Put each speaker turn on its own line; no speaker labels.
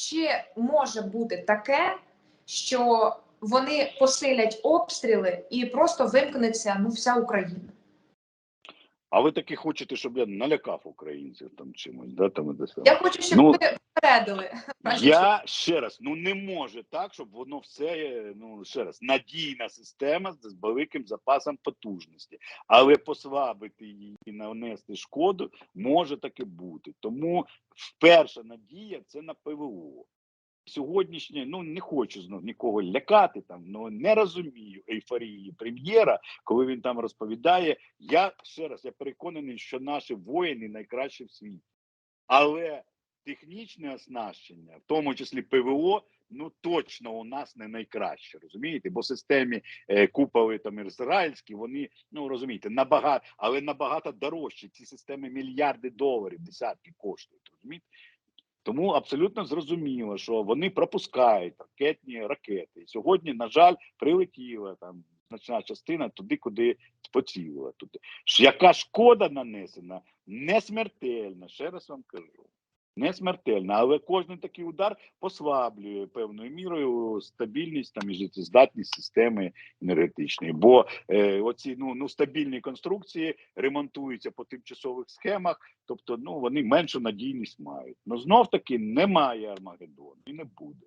чи може бути таке, що вони посилять обстріли і просто вимкнеться ну вся Україна?
А ви таки хочете, щоб я налякав українців там чимось, да, там, і?
Я хочу, щоб
Ну,
ви попередили.
Я ще раз, ну не може так, щоб воно все, ну ще раз, надійна система з великим запасом потужності, але послабити її і нанести шкоду може таки бути. Тому перша надія це на ПВО. Сьогоднішнє, ну не хочу знов нікого лякати там, ну не розумію ейфорії прем'єра, коли він там розповідає. Я ще раз я переконаний, що наші воїни найкращі в світі, але технічне оснащення, в тому числі ПВО, ну точно у нас не найкраще, розумієте? Бо системі е, куполи там ізраїльські, вони ну розумієте, набагато, але набагато дорожчі. Ці системи мільярди доларів, десятки коштують. Розумієте? Тому абсолютно зрозуміло, що вони пропускають ракетні ракети. І сьогодні, на жаль, прилетіла там значна частина туди, куди поцілила. Туди. Яка шкода нанесена, не смертельна, ще раз вам кажу. Не смертельна, але кожен такий удар послаблює певною мірою стабільність там і життєздатність системи енергетичної. Бо е, оці ну, ну стабільні конструкції ремонтуються по тимчасових схемах, тобто ну вони меншу надійність мають. Ну знов таки немає Армагеддону і не буде.